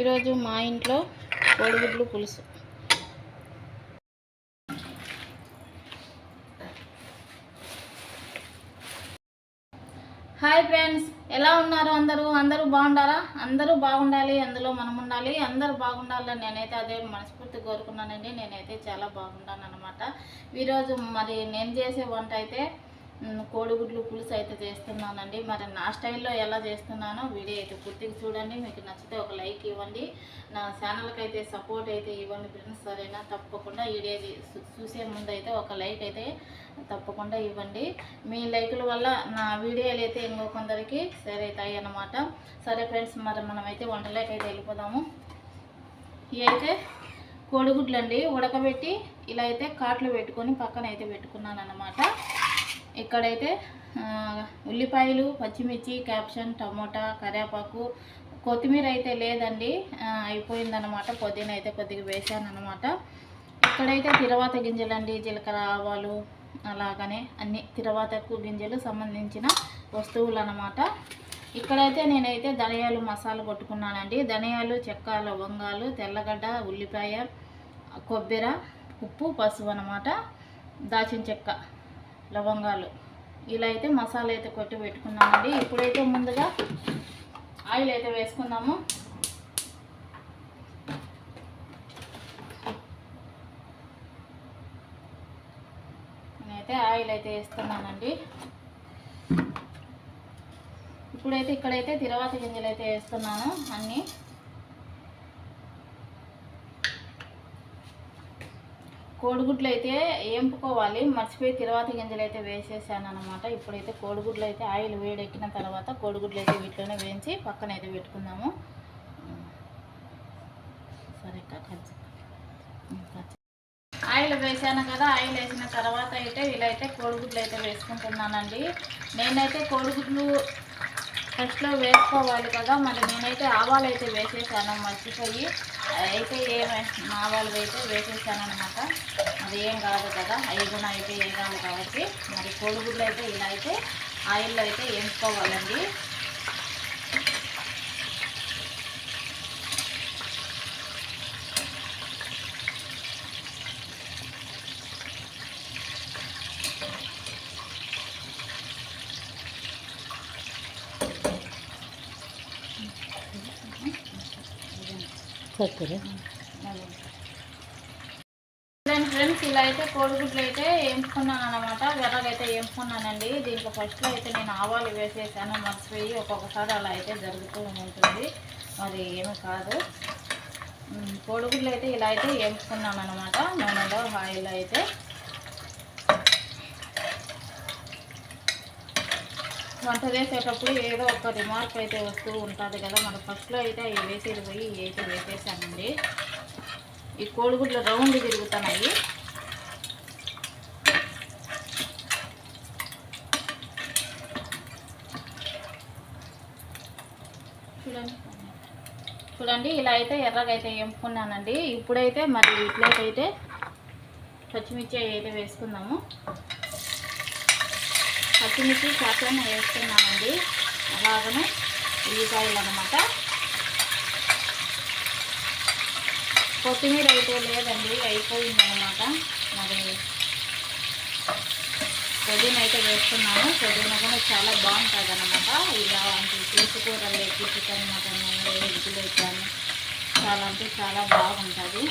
ఈరోజు మా ఇంట్లో కోడిగుడ్లు పులుసు. హాయ్ ఫ్రెండ్స్ ఎలా ఉన్నారు అందరూ? అందరూ బాగుండారా అందరూ బాగుండాలి అందులో మనం ఉండాలి అందరూ బాగుండాలని నేనైతే అదే మనస్ఫూర్తి కోరుకున్నానండి. నేనైతే చాలా బాగుంటాను అనమాట ఈరోజు మరి నేను చేసే వంట అయితే కోడిగుడ్లు పులుసు అయితే చేస్తున్నానండి. మరి నా స్టైల్లో ఎలా చేస్తున్నానో వీడియో అయితే పూర్తిగా చూడండి. మీకు నచ్చితే ఒక లైక్ ఇవ్వండి. నా ఛానల్కి అయితే సపోర్ట్ అయితే ఇవ్వండి ఫ్రెండ్స్ సరేనా? తప్పకుండా వీడియో చూసే ముందు అయితే ఒక లైక్ అయితే తప్పకుండా ఇవ్వండి. మీ లైకుల వల్ల నా వీడియోలు అయితే ఇంకో కొందరికి షేర్ అవుతాయి అన్నమాట. సరే ఫ్రెండ్స్ మరి మనమైతే వంటలోకి అయితే వెళ్ళిపోదాము. ఇవి అయితే కోడిగుడ్లు అండి ఉడకబెట్టి ఇలా అయితే కాట్లు పెట్టుకొని పక్కన అయితే పెట్టుకున్నాను అన్నమాట ఇక్కడైతే ఉల్లిపాయలు పచ్చిమిర్చి క్యాప్షన్ టమోటా కరివేపాకు కొత్తిమీర అయితే లేదండి అయిపోయిందనమాట అయిపోయిందన్నమాట. అయితే కొద్దిగా వేసాను అనమాట ఇక్కడైతే తిరవాత గింజలండి జీలకర్ర ఆవాలు అలాగనే అన్ని తిరవాతకు గింజలు సంబంధించిన వస్తువులు అనమాట ఇక్కడైతే నేనైతే ధనియాలు మసాలా కొట్టుకున్నానండి. ధనియాలు చెక్క లవంగాలు తెల్లగడ్డ ఉల్లిపాయ కొబ్బెర ఉప్పు పసుపు అనమాట దాచిన చెక్క. లవంగాలు. ఇలా అయితే మసాలా అయితే కొట్టి పెట్టుకున్నామండి. ఇప్పుడైతే ముందుగా ఆయిల్ అయితే వేసుకుందాము. నేనైతే ఆయిల్ అయితే వేస్తున్నానండి. ఇప్పుడైతే ఇక్కడైతే తిరవాత గింజలు అయితే వేస్తున్నాను. అన్నీ కోడిగుడ్లు అయితే ఏంపుకోవాలి మర్చిపోయి తర్వాత గింజలు అయితే వేసేసాను అనమాట ఇప్పుడైతే కోడిగుడ్లు అయితే ఆయిల్ వేడెక్కిన తర్వాత కోడిగుడ్లు అయితే వీటిలోనే వేయించి పక్కన అయితే పెట్టుకుందాము. సరే ఆయిల్ వేసాను కదా ఆయిల్ వేసిన తర్వాత అయితే ఇలా అయితే కోడిగుడ్లు అయితే వేసుకుంటున్నానండి. నేనైతే కోడిగుడ్లు ఫస్ట్లో వేసుకోవాలి కదా మరి నేనైతే ఆవాలు అయితే వేసేసాను మర్చిపోయి. అయితే ఏమే ఆవాలు అయితే వేసేసాను అనమాట అది ఏం కాదు కదా అవి కూడా అయితే ఏం కాదు కాబట్టి మరి కోడిగుడ్లు అయితే ఇలా అయితే ఆయిల్లో అయితే వేసుకోవాలండి. చక్కెర ఫ్రెండ్స్ ఇలా అయితే కోడిగుడ్లు అయితే వేయించుకున్నాను అనమాట వెర్రగైతే వేయించుకున్నానండి దీంట్లో ఫస్ట్లో అయితే నేను ఆవాలు వేసేసాను. మర్చిపోయి ఒక్కొక్కసారి అలా అయితే జరుగుతూ ఉంటుంది. మరి ఏమి కాదు. కోడిగుడ్లు అయితే ఇలా అయితే వేయించుకున్నాను అనమాట నూనెలో ఆయిల్ అయితే. వంట చేసేటప్పుడు ఏదో ఒక రిమార్క్ అయితే వస్తూ ఉంటుంది కదా. మన ఫస్ట్లో అయితే అవి వేసేది పోయి అయితే వేసేసానండి. ఈ కోడిగుడ్లు రౌండ్ తిరుగుతున్నాయి. చూడండి. చూడండి ఇలా అయితే ఎర్రగా అయితే ఎంపుకున్నానండి ఇప్పుడైతే మరి వీటిలోకి అయితే పచ్చిమిర్చి అయితే వేసుకుందాము. పచ్చిమిర్చి చేపలను వేస్తున్నామండి. అలాగనే ఉల్లిపాయలు అనమాట కొత్తిమీర అయితే లేదండి అయిపోయిందనమాట మరి పుదీనా అయితే వేస్తున్నాను. పుదీనా కూడా చాలా బాగుంటుంది అనమాట ఇలా అంటే పులుసు కూరలేకి మటన్ ఎగ్గులు కానీ చాలా అంటే చాలా బాగుంటుంది.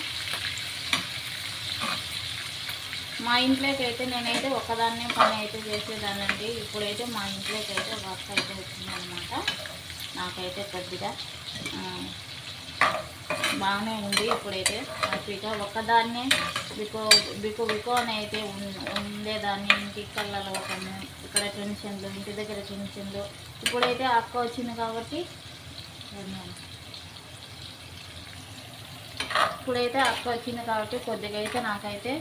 మా ఇంట్లోకి అయితే నేనైతే ఒకదాన్నే పని అయితే చేసేదానండి ఇప్పుడైతే మా ఇంట్లోకి అయితే వర్క్ అయితే వచ్చిందనమాట నాకైతే పెద్దగా బాగానే ఉంది ఇప్పుడైతే. హ్యాపీగా ఒక్కదాన్నే బికో బికో బికో అని అయితే ఉండేదాన్ని. ఇంటి కళ్ళలో ఒకను ఇక్కడ టెన్షన్లు ఇంటి దగ్గర టెన్షన్లు ఇప్పుడైతే అక్క వచ్చింది కాబట్టి ఇప్పుడైతే అక్క వచ్చింది కాబట్టి కొద్దిగా అయితే నాకైతే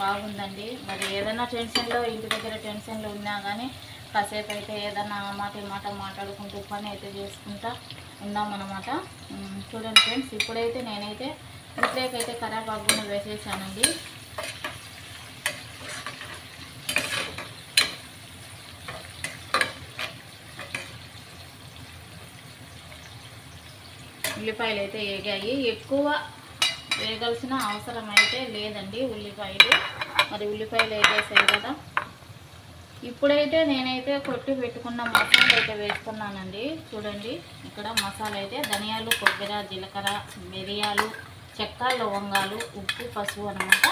బాగుందండి. మరి ఏదైనా టెన్షన్లో ఇంటి దగ్గర టెన్షన్లో ఉన్నా కానీ కాసేపు అయితే ఏదైనా మాట మాట మాట్లాడుకుంటూ పని అయితే చేసుకుంటా ఉన్నామన్నమాట చూడండి ఫ్రెండ్స్ ఇప్పుడైతే నేనైతే ఇట్లేకైతే కరేపాకును వేసేసానండి. ఉల్లిపాయలు అయితే వేగాయి ఎక్కువ వేగాల్సిన అవసరం అయితే లేదండి ఉల్లిపాయలు. మరి ఉల్లిపాయలు వేగేసాయి కదా. ఇప్పుడైతే నేనైతే కొట్టి పెట్టుకున్న మసాలా అయితే వేసుకున్నానండి చూడండి ఇక్కడ మసాలా అయితే ధనియాలు కొబ్బరి జీలకర్ర మిరియాలు చెక్క లవంగాలు ఉప్పు పసుపు అనమాట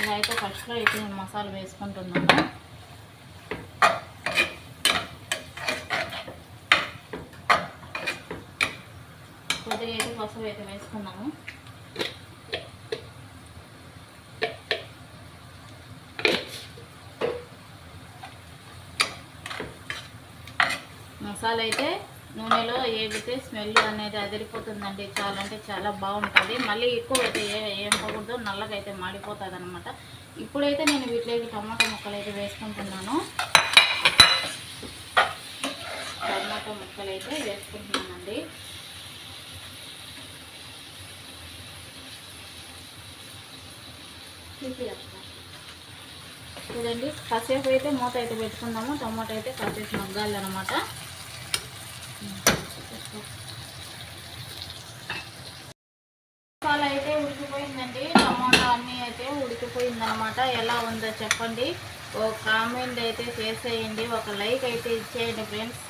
ఇలా అయితే ఫస్ట్లో అయితే నేను మసాలా వేసుకుంటున్నాను. కోసం అయితే వేసుకున్నాము. మసాలా అయితే నూనెలో ఏగితే స్మెల్ అనేది అదిరిపోతుందండి. చాలా అంటే చాలా బాగుంటుంది. మళ్ళీ ఎక్కువ అయితే ఏ- ఏం పోకూడదు నల్లగా అయితే మాడిపోతుంది అనమాట ఇప్పుడైతే నేను వీటిలోకి టమాటా ముక్కలు అయితే వేసుకుంటున్నాను. టమాటా ముక్కలు అయితే వేసుకుంటున్నానండి. చూపియక్క. చూడండి కాసేపు అయితే మూత అయితే పెట్టుకుందాము. టమాటా అయితే కాసేపు మగ్గాలి అనమాట అయితే ఉడికిపోయిందండి. టమాటా అన్నీ అయితే ఉడికిపోయిందనమాట ఎలా ఉందో చెప్పండి. ఒక కామెంట్ అయితే చేసేయండి. ఒక లైక్ అయితే ఇచ్చేయండి ఫ్రెండ్స్.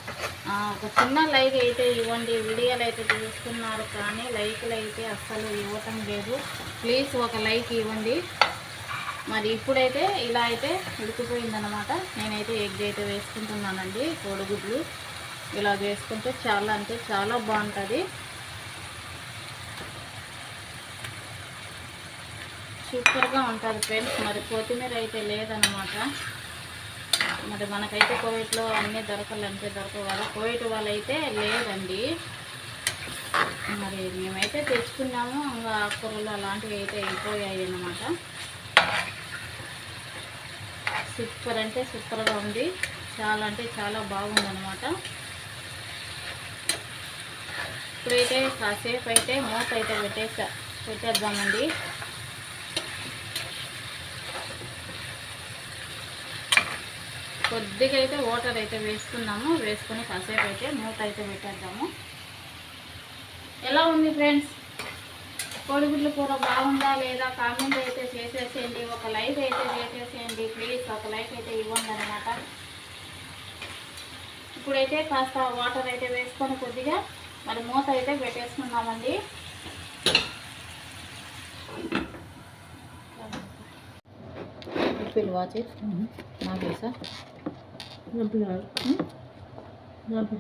ఒక చిన్న లైక్ అయితే ఇవ్వండి. వీడియోలు అయితే చూస్తున్నారు కానీ లైక్లు అయితే అస్సలు ఇవ్వటం లేదు. ప్లీజ్ ఒక లైక్ ఇవ్వండి. మరి ఇప్పుడైతే ఇలా అయితే ఉడికిపోయిందనమాట నేనైతే ఎగ్ అయితే వేసుకుంటున్నానండి కోడిగుడ్లు. ఇలా వేసుకుంటే చాలా అంటే చాలా బాగుంటుంది. సూపర్గా ఉంటుంది ఫ్రెండ్స్. మరి కొత్తిమీర అయితే లేదనమాట మరి మనకైతే కోవిట్లో అన్నీ దొరకాలంటే దొరకవు కదా. కోవిడ్ వాళ్ళైతే లేదండి. మరి మేమైతే తెచ్చుకున్నాము. ఇంకా ఆకుకూరలు అలాంటివి అయితే అయిపోయాయి అన్నమాట. సూపర్ అంటే సూపర్గా ఉంది. చాలా అంటే చాలా బాగుందనమాట ఇప్పుడైతే కాసేపు అయితే మూత అయితే పెట్టేసా పెట్టేద్దామండి. కొద్దిగా అయితే వాటర్ అయితే వేసుకున్నాము వేసుకొని కాసేపు అయితే మూత అయితే పెట్టేద్దాము. ఎలా ఉంది ఫ్రెండ్స్? కోడిగుడ్లు కూర బాగుందా లేదా? కామెంట్ అయితే లైక్ అయితే చేసేసేయండి ప్లీజ్ ఒక లైక్ అయితే ఇవ్వండి అనమాట ఇప్పుడైతే కాస్త వాటర్ అయితే వేసుకొని కొద్దిగా మరి మూత అయితే పెట్టేసుకున్నామండి ఉప్పిల్ వాచి నాకు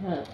సార్